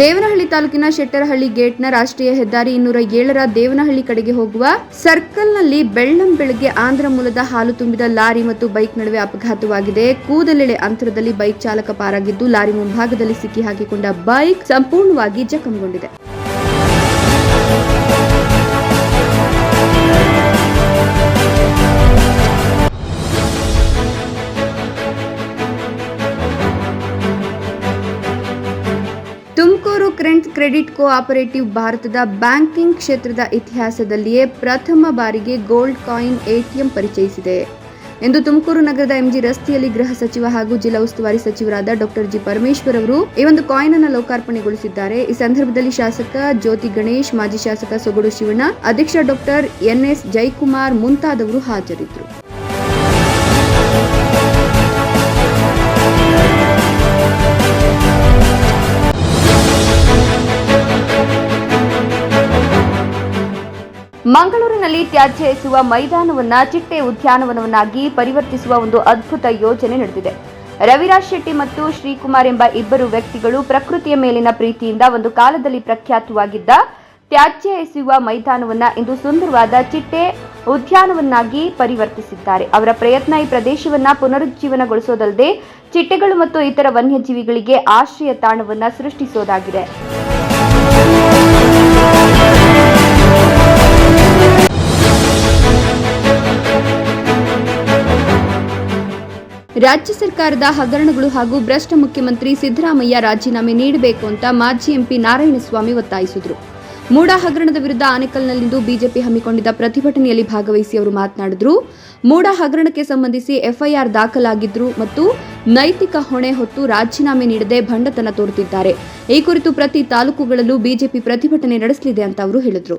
ದೇವನಹಳ್ಳಿ ತಾಲೂಕಿನ ಶೆಟ್ಟರಹಳ್ಳಿ ಗೇಟ್ನ ರಾಷ್ಟ್ರೀಯ ಹೆದ್ದಾರಿ ಇನ್ನೂರ ಏಳರ ದೇವನಹಳ್ಳಿ ಕಡೆಗೆ ಹೋಗುವ ಸರ್ಕಲ್ನಲ್ಲಿ ಬೆಳ್ಳಂ ಬೆಳಗ್ಗೆ ಆಂಧ್ರ ಮೂಲದ ಹಾಲು ತುಂಬಿದ ಲಾರಿ ಮತ್ತು ಬೈಕ್ ನಡುವೆ ಅಪಘಾತವಾಗಿದೆ. ಕೂದಲೆಳೆ ಅಂತರದಲ್ಲಿ ಬೈಕ್ ಚಾಲಕ ಪಾರಾಗಿದ್ದು, ಲಾರಿ ಮುಂಭಾಗದಲ್ಲಿ ಸಿಕ್ಕಿ ಹಾಕಿಕೊಂಡ ಬೈಕ್ ಸಂಪೂರ್ಣವಾಗಿ ಜಖಂಗೊಂಡಿದೆ. ಕ್ರೆಂಟ್ ಕ್ರೆಡಿಟ್ ಕೋಆಪರೇಟಿವ್ ಭಾರತದ ಬ್ಯಾಂಕಿಂಗ್ ಕ್ಷೇತ್ರದ ಇತಿಹಾಸದಲ್ಲಿಯೇ ಪ್ರಥಮ ಬಾರಿಗೆ ಗೋಲ್ಡ್ ಕಾಯಿನ್ ಎಟಿಎಂ ಪರಿಚಯಿಸಿದೆ ಎಂದು ತುಮಕೂರು ನಗರದ ಎಂಜಿ ರಸ್ತೆಯಲ್ಲಿ ಗೃಹ ಸಚಿವ ಹಾಗೂ ಜಿಲ್ಲಾ ಉಸ್ತುವಾರಿ ಸಚಿವರಾದ ಡಾಕ್ಟರ್ ಜಿ ಪರಮೇಶ್ವರ್ ಅವರು ಈ ಒಂದು ಕಾಯಿನ್ ಅನ್ನು ಲೋಕಾರ್ಪಣೆಗೊಳಿಸಿದ್ದಾರೆ. ಈ ಸಂದರ್ಭದಲ್ಲಿ ಶಾಸಕ ಜ್ಯೋತಿ ಗಣೇಶ್, ಮಾಜಿ ಶಾಸಕ ಸೊಗಡು ಶಿವಣ್ಣ, ಅಧ್ಯಕ್ಷ ಡಾಕ್ಟರ್ ಎನ್ಎಸ್ ಜಯಕುಮಾರ್ ಮುಂತಾದವರು ಹಾಜರಿದ್ದರು. ಮಂಗಳೂರಿನಲ್ಲಿ ತ್ಯಾಜ್ಯ ಎಸೆಯುವ ಮೈದಾನವನ್ನ, ಚಿಟ್ಟೆ ಉದ್ಯಾನವನವನ್ನಾಗಿ ಪರಿವರ್ತಿಸುವ ಒಂದು ಅದ್ಭುತ ಯೋಜನೆ ನಡೆದಿದೆ. ರವಿರಾಜ್ ಶೆಟ್ಟಿ ಮತ್ತು ಶ್ರೀಕುಮಾರ್ ಎಂಬ ಇಬ್ಬರು ವ್ಯಕ್ತಿಗಳು ಪ್ರಕೃತಿಯ ಮೇಲಿನ ಪ್ರೀತಿಯಿಂದ ಒಂದು ಕಾಲದಲ್ಲಿ ಪ್ರಖ್ಯಾತವಾಗಿದ್ದ ತ್ಯಾಜ್ಯ ಎಸೆಯುವ ಮೈದಾನವನ್ನ ಇಂದು ಸುಂದರವಾದ ಚಿಟ್ಟೆ ಉದ್ಯಾನವನ್ನಾಗಿ ಪರಿವರ್ತಿಸಿದ್ದಾರೆ. ಅವರ ಪ್ರಯತ್ನ ಈ ಪ್ರದೇಶವನ್ನ ಪುನರುಜ್ಜೀವನಗೊಳಿಸೋದಲ್ಲದೆ ಚಿಟ್ಟೆಗಳು ಮತ್ತು ಇತರ ವನ್ಯಜೀವಿಗಳಿಗೆ ಆಶ್ರಯ ತಾಣವನ್ನ ಸೃಷ್ಟಿಸೋದಾಗಿದೆ. ರಾಜ್ಯ ಸರ್ಕಾರದ ಹಗರಣಗಳು ಹಾಗೂ ಭ್ರಷ್ಟ ಮುಖ್ಯಮಂತ್ರಿ ಸಿದ್ದರಾಮಯ್ಯ ರಾಜೀನಾಮೆ ನೀಡಬೇಕು ಅಂತ ಮಾಜಿ ಎಂಪಿ ನಾರಾಯಣಸ್ವಾಮಿ ಒತ್ತಾಯಿಸಿದರು. ಮೂಡ ಹಗರಣದ ವಿರುದ್ಧ ಆನೇಕಲ್ನಲ್ಲಿಂದು ಬಿಜೆಪಿ ಹಮ್ಮಿಕೊಂಡಿದ್ದ ಪ್ರತಿಭಟನೆಯಲ್ಲಿ ಭಾಗವಹಿಸಿ ಅವರು ಮಾತನಾಡಿದರು. ಮೂಡ ಹಗರಣಕ್ಕೆ ಸಂಬಂಧಿಸಿ ಎಫ್ಐಆರ್ ದಾಖಲಾಗಿದ್ರು ಮತ್ತು ನೈತಿಕ ಹೊಣೆ ಹೊತ್ತು ರಾಜೀನಾಮೆ ನೀಡದೆ ಭಂಡತನ ತೋರುತ್ತಿದ್ದಾರೆ. ಈ ಕುರಿತು ಪ್ರತಿ ತಾಲೂಕುಗಳಲ್ಲೂ ಬಿಜೆಪಿ ಪ್ರತಿಭಟನೆ ನಡೆಸಲಿದೆ ಅಂತ ಅವರು ಹೇಳಿದರು.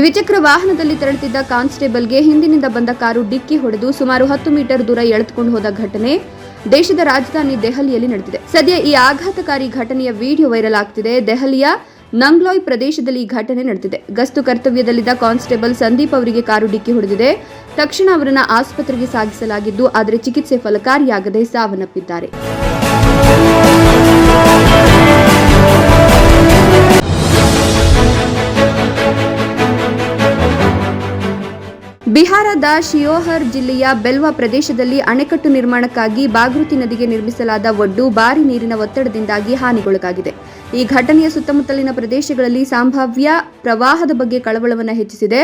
ದ್ವಿಚಕ್ರ ವಾಹನದಲ್ಲಿ ತೆರಳುತ್ತಿದ್ದ ಕಾನ್ಸ್ಟೇಬಲ್ಗೆ ಹಿಂದಿನಿಂದ ಬಂದ ಕಾರು ಡಿಕ್ಕಿ ಹೊಡೆದು ಸುಮಾರು ಹತ್ತು ಮೀಟರ್ ದೂರ ಎಳೆದುಕೊಂಡು ಹೋದ ಘಟನೆ ದೇಶದ ರಾಜಧಾನಿ ದೆಹಲಿಯಲ್ಲಿ ನಡೆದಿದೆ. ಸದ್ಯ ಈ ಆಘಾತಕಾರಿ ಘಟನೆಯ ವಿಡಿಯೋ ವೈರಲ್ ಆಗ್ತಿದೆ. ದೆಹಲಿಯ ನಂಗ್ಲಾಯ್ ಪ್ರದೇಶದಲ್ಲಿ ಈ ಘಟನೆ ನಡೆದಿದೆ. ಗಸ್ತು ಕರ್ತವ್ಯದಲ್ಲಿದ್ದ ಕಾನ್ಸ್ಟೇಬಲ್ ಸಂದೀಪ್ ಅವರಿಗೆ ಕಾರು ಡಿಕ್ಕಿ ಹೊಡೆದಿದೆ. ತಕ್ಷಣ ಅವರನ್ನ ಆಸ್ಪತ್ರೆಗೆ ಸಾಗಿಸಲಾಗಿದ್ದು, ಆದರೆ ಚಿಕಿತ್ಸೆ ಫಲಕಾರಿಯಾಗದೆ ಸಾವನ್ನಪ್ಪಿದ್ದಾರೆ. ಬಿಹಾರದ ಶಿಯೋಹರ್ ಜಿಲ್ಲೆಯ ಬೆಲ್ವಾ ಪ್ರದೇಶದಲ್ಲಿ ಅಣೆಕಟ್ಟು ನಿರ್ಮಾಣಕ್ಕಾಗಿ ಬಾಗೃತಿ ನದಿಗೆ ನಿರ್ಮಿಸಲಾದ ಒಡ್ಡು ಭಾರಿ ನೀರಿನ ಒತ್ತಡದಿಂದಾಗಿ ಹಾನಿಗೊಳಗಾಗಿದೆ. ಈ ಘಟನೆಯ ಸುತ್ತಮುತ್ತಲಿನ ಪ್ರದೇಶಗಳಲ್ಲಿ ಸಂಭಾವ್ಯ ಪ್ರವಾಹದ ಬಗ್ಗೆ ಕಳವಳವನ್ನು ಹೆಚ್ಚಿಸಿದೆ.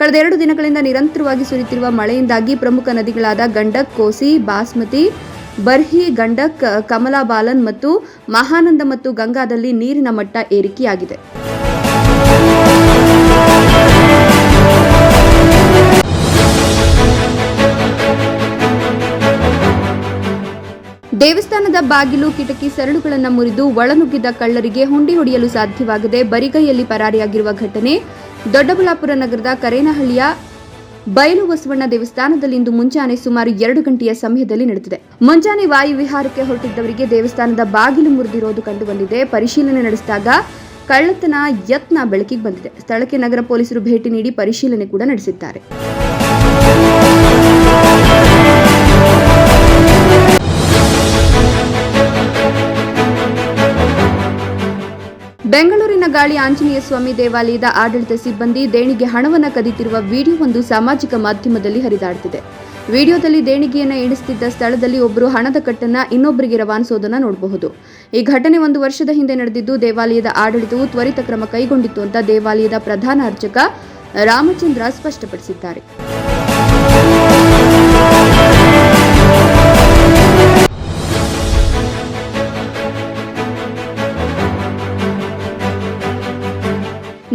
ಕಳೆದ ಎರಡು ದಿನಗಳಿಂದ ನಿರಂತರವಾಗಿ ಸುರಿಯುತ್ತಿರುವ ಮಳೆಯಿಂದಾಗಿ ಪ್ರಮುಖ ನದಿಗಳಾದ ಗಂಡಕ್, ಕೋಸಿ, ಬಾಸ್ಮತಿ, ಬರ್ಹಿ, ಗಂಡಕ್, ಕಮಲಾಬಾಲನ್ ಮತ್ತು ಮಹಾನಂದ ಮತ್ತು ಗಂಗಾದಲ್ಲಿ ನೀರಿನ ಮಟ್ಟ ಏರಿಕೆಯಾಗಿದೆ. ದೇವಸ್ಥಾನದ ಬಾಗಿಲು, ಕಿಟಕಿ, ಸರಳುಗಳನ್ನು ಮುರಿದು ಒಳನುಗ್ಗಿದ ಕಳ್ಳರಿಗೆ ಹುಂಡಿ ಹೊಡೆಯಲು ಸಾಧ್ಯವಾಗದೆ ಬರಿಗೈಯಲ್ಲಿ ಪರಾರಿಯಾಗಿರುವ ಘಟನೆ. ದೊಡ್ಡಬಳ್ಳಾಪುರ ನಗರದ ಕರೇನಹಳ್ಳಿಯ ಬಯಲು ಬಸವಣ್ಣ ದೇವಸ್ಥಾನದಲ್ಲಿ ಇಂದು ಮುಂಜಾನೆ ಸುಮಾರು ಎರಡು ಗಂಟೆಯ ಸಮಯದಲ್ಲಿ ನಡೆದಿದೆ. ಮುಂಜಾನೆ ವಾಯು ವಿಹಾರಕ್ಕೆ ಹೊರಟಿದ್ದವರಿಗೆ ದೇವಸ್ಥಾನದ ಬಾಗಿಲು ಮುರಿದಿರೋದು ಕಂಡುಬಂದಿದೆ. ಪರಿಶೀಲನೆ ನಡೆಸಿದಾಗ ಕಳ್ಳತನ ಯತ್ನ ಬೆಳಕಿಗೆ ಬಂದಿದೆ. ಸ್ಥಳಕ್ಕೆ ನಗರ ಪೊಲೀಸರು ಭೇಟಿ ನೀಡಿ ಪರಿಶೀಲನೆ ಕೂಡ ನಡೆಸಿದ್ದಾರೆ. ಗಾಳಿ ಆಂಜನೇಯ ಸ್ವಾಮಿ ದೇವಾಲಯದ ಆಡಳಿತ ಸಿಬ್ಬಂದಿ ದೇಣಿಗೆ ಹಣವನ್ನು ಕದೀತಿರುವ ವಿಡಿಯೋವೊಂದು ಸಾಮಾಜಿಕ ಮಾಧ್ಯಮದಲ್ಲಿ ಹರಿದಾಡ್ತಿದೆ. ವಿಡಿಯೋದಲ್ಲಿ ದೇಣಿಗೆಯನ್ನ ಎಣಿಸುತ್ತಿದ್ದ ಸ್ಥಳದಲ್ಲಿ ಒಬ್ಬರು ಹಣದ ಕಟ್ಟನ್ನ ಇನ್ನೊಬ್ಬರಿಗೆ ರವಾನಿಸೋದನ್ನ ನೋಡಬಹುದು. ಈ ಘಟನೆ ಒಂದು ವರ್ಷದ ಹಿಂದೆ ನಡೆದಿದ್ದು, ದೇವಾಲಯದ ಆಡಳಿತವು ತ್ವರಿತ ಕ್ರಮ ಕೈಗೊಂಡಿತ್ತು ಅಂತ ದೇವಾಲಯದ ಪ್ರಧಾನ ಅರ್ಚಕ ರಾಮಚಂದ್ರ ಸ್ಪಷ್ಟಪಡಿಸಿದ್ದಾರೆ.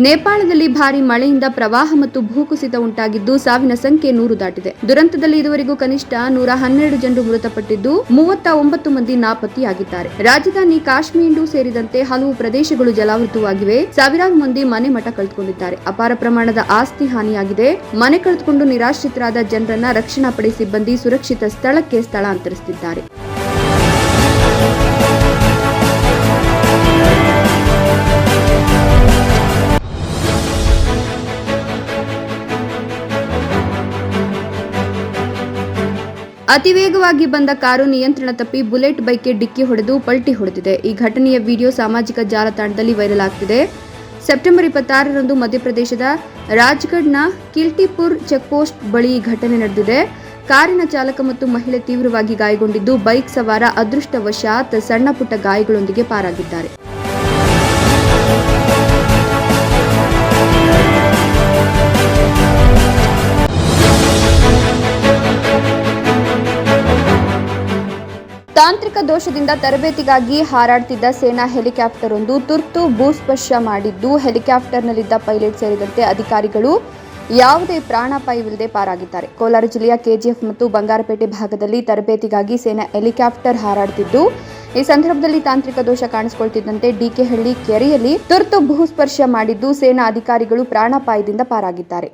ನೇಪಾಳದಲ್ಲಿ ಭಾರಿ ಮಳೆಯಿಂದ ಪ್ರವಾಹ ಮತ್ತು ಭೂಕುಸಿತ ಉಂಟಾಗಿದ್ದು ಸಾವಿನ ಸಂಖ್ಯೆ ನೂರು ದಾಟಿದೆ. ದುರಂತದಲ್ಲಿ ಇದುವರೆಗೂ ಕನಿಷ್ಠ ನೂರ ಹನ್ನೆರಡು ಜನರು ಮೃತಪಟ್ಟಿದ್ದು ಮೂವತ್ತ ಒಂಬತ್ತು ಮಂದಿ ನಾಪತ್ತೆಯಾಗಿದ್ದಾರೆ. ರಾಜಧಾನಿ ಕಾಶ್ಮೀರು ಸೇರಿದಂತೆ ಹಲವು ಪ್ರದೇಶಗಳು ಜಲಾವೃತವಾಗಿವೆ. ಸಾವಿರಾರು ಮಂದಿ ಮನೆ ಮಠ ಕಳೆದುಕೊಂಡಿದ್ದಾರೆ. ಅಪಾರ ಪ್ರಮಾಣದ ಆಸ್ತಿ ಹಾನಿಯಾಗಿದೆ. ಮನೆ ಕಳೆದುಕೊಂಡು ನಿರಾಶ್ರಿತರಾದ ಜನರನ್ನ ರಕ್ಷಣಾ ಪಡೆ ಸಿಬ್ಬಂದಿ ಸುರಕ್ಷಿತ ಸ್ಥಳಕ್ಕೆ ಸ್ಥಳಾಂತರಿಸುತ್ತಿದ್ದಾರೆ. ಅತಿ ವೇಗವಾಗಿ ಬಂದ ಕಾರು ನಿಯಂತ್ರಣ ತಪ್ಪಿ ಬುಲೆಟ್ ಬೈಕ್ಗೆ ಡಿಕ್ಕಿ ಹೊಡೆದು ಪಲ್ಟಿ ಹೊಡೆದಿದೆ. ಈ ಘಟನೆಯ ವಿಡಿಯೋ ಸಾಮಾಜಿಕ ಜಾಲತಾಣದಲ್ಲಿ ವೈರಲ್ ಆಗ್ತಿದೆ. ಸೆಪ್ಟೆಂಬರ್ ಇಪ್ಪತ್ತಾರರಂದು ಮಧ್ಯಪ್ರದೇಶದ ರಾಜ್ಗಢ್ನ ಕಿಲ್ಟಿಪುರ್ ಚೆಕ್ಪೋಸ್ಟ್ ಬಳಿ ಈ ಘಟನೆ ನಡೆದಿದೆ. ಕಾರಿನ ಚಾಲಕ ಮತ್ತು ಮಹಿಳೆ ತೀವ್ರವಾಗಿ ಗಾಯಗೊಂಡಿದ್ದು, ಬೈಕ್ ಸವಾರ ಅದೃಷ್ಟವಶಾತ್ ಸಣ್ಣ ಪುಟ್ಟ ಗಾಯಗಳೊಂದಿಗೆ ಪಾರಾಗಿದ್ದಾರೆ. ತಾಂತ್ರಿಕ ದೋಷದಿಂದ ತರಬೇತಿಗಾಗಿ ಹಾರಾಡ್ತಿದ್ದ ಸೇನಾ ಹೆಲಿಕಾಪ್ಟರ್ ಒಂದು ತುರ್ತು ಭೂಸ್ಪರ್ಶ ಮಾಡಿದ್ದು. ಹೆಲಿಕಾಪ್ಟರ್ನಲ್ಲಿದ್ದ ಪೈಲಟ್ ಸೇರಿದಂತೆ ಅಧಿಕಾರಿಗಳು ಯಾವುದೇ ಪ್ರಾಣಾಪಾಯವಿಲ್ಲದೆ ಪಾರಾಗಿದ್ದಾರೆ. ಕೋಲಾರ ಜಿಲ್ಲೆಯ ಕೆಜಿಎಫ್ ಮತ್ತು ಬಂಗಾರಪೇಟೆ ಭಾಗದಲ್ಲಿ ತರಬೇತಿಗಾಗಿ ಸೇನಾ ಹೆಲಿಕಾಪ್ಟರ್ ಹಾರಾಡ್ತಿದ್ದು. ಈ ಸಂದರ್ಭದಲ್ಲಿ ತಾಂತ್ರಿಕ ದೋಷ ಕಾಣಿಸಿಕೊಳ್ತಿದ್ದಂತೆ ಡಿಕೆಹಳ್ಳಿ ಕೆರೆಯಲ್ಲಿ ತುರ್ತು ಭೂಸ್ಪರ್ಶ ಮಾಡಿದ್ದು ಸೇನಾ ಅಧಿಕಾರಿಗಳು ಪ್ರಾಣಾಪಾಯದಿಂದ ಪಾರಾಗಿದ್ದಾರೆ.